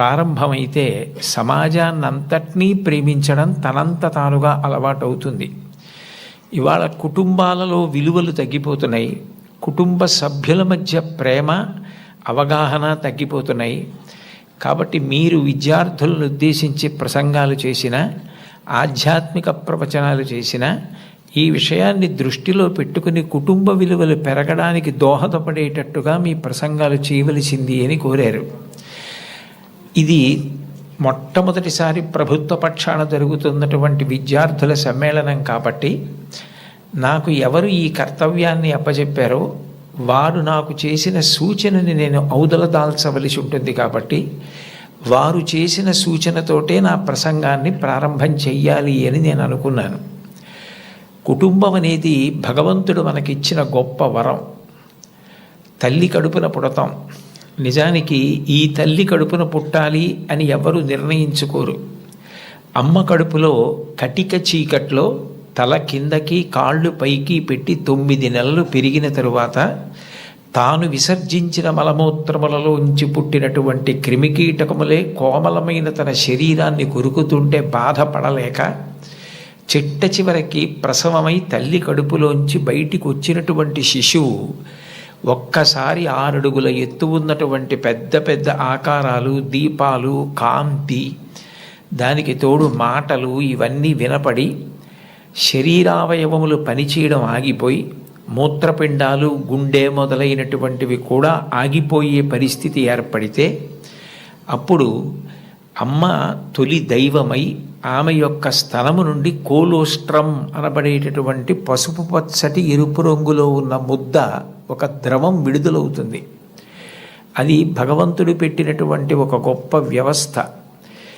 ప్రారంభమైతే సమాజాన్నంతటినీ ప్రేమించడం తనంత తానుగా అలవాటవుతుంది. ఇవాళ కుటుంబాలలో విలువలు తగ్గిపోతున్నాయి. కుటుంబ సభ్యుల మధ్య ప్రేమ అవగాహన తగ్గిపోతున్నాయి. కాబట్టి మీరు విద్యార్థులను ఉద్దేశించి ప్రసంగాలు చేసిన ఆధ్యాత్మిక ప్రవచనాలు చేసిన ఈ విషయాన్ని దృష్టిలో పెట్టుకుని కుటుంబ విలువలు పెరగడానికి దోహదపడేటట్టుగా మీ ప్రసంగాలు చేయవలసింది అని కోరారు. ఇది మొట్టమొదటిసారి ప్రభుత్వ పక్షాన జరుగుతున్నటువంటి విద్యార్థుల సమ్మేళనం కాబట్టి నాకు ఎవరు ఈ కర్తవ్యాన్ని అప్పచెప్పారో వారు నాకు చేసిన సూచనని నేను ఔదలదాల్చవలసి ఉంటుంది కాబట్టి వారు చేసిన సూచనతోటే నా ప్రసంగాన్ని ప్రారంభం చెయ్యాలి అని నేను అనుకున్నాను. కుటుంబం అనేది భగవంతుడు మనకిచ్చిన గొప్ప వరం. తల్లి కడుపున పుడతాం. నిజానికి ఈ తల్లి కడుపున పుట్టాలి అని ఎవరు నిర్ణయించుకోరు. అమ్మ కడుపులో కటిక చీకట్లో తల కిందకి కాళ్ళు పైకి పెట్టి తొమ్మిది నెలలు పెరిగిన తరువాత తాను విసర్జించిన మలమూత్రములలో ఉంచి పుట్టినటువంటి క్రిమికీటకములే కోమలమైన తన శరీరాన్ని కొరుకుతుంటే బాధపడలేక చిట్ట చివరికి ప్రసవమై తల్లి కడుపులోంచి బయటికి వచ్చినటువంటి శిశువు ఒక్కసారి ఆరడుగుల ఎత్తు ఉన్నటువంటి పెద్ద పెద్ద ఆకారాలు దీపాలు కాంతి దానికి తోడు మాటలు ఇవన్నీ వినపడి శరీరావయవములు పనిచేయడం ఆగిపోయి మూత్రపిండాలు గుండె మొదలైనటువంటివి కూడా ఆగిపోయే పరిస్థితి ఏర్పడితే అప్పుడు అమ్మ తొలి దైవమై ఆమె యొక్క స్థలము నుండి కోలోస్ట్రం అనబడేటటువంటి పసుపు పచ్చటి ఎరుపు రంగులో ఉన్న ముద్ద ఒక ద్రవం విడుదలవుతుంది. అది భగవంతుడు పెట్టినటువంటి ఒక గొప్ప వ్యవస్థ.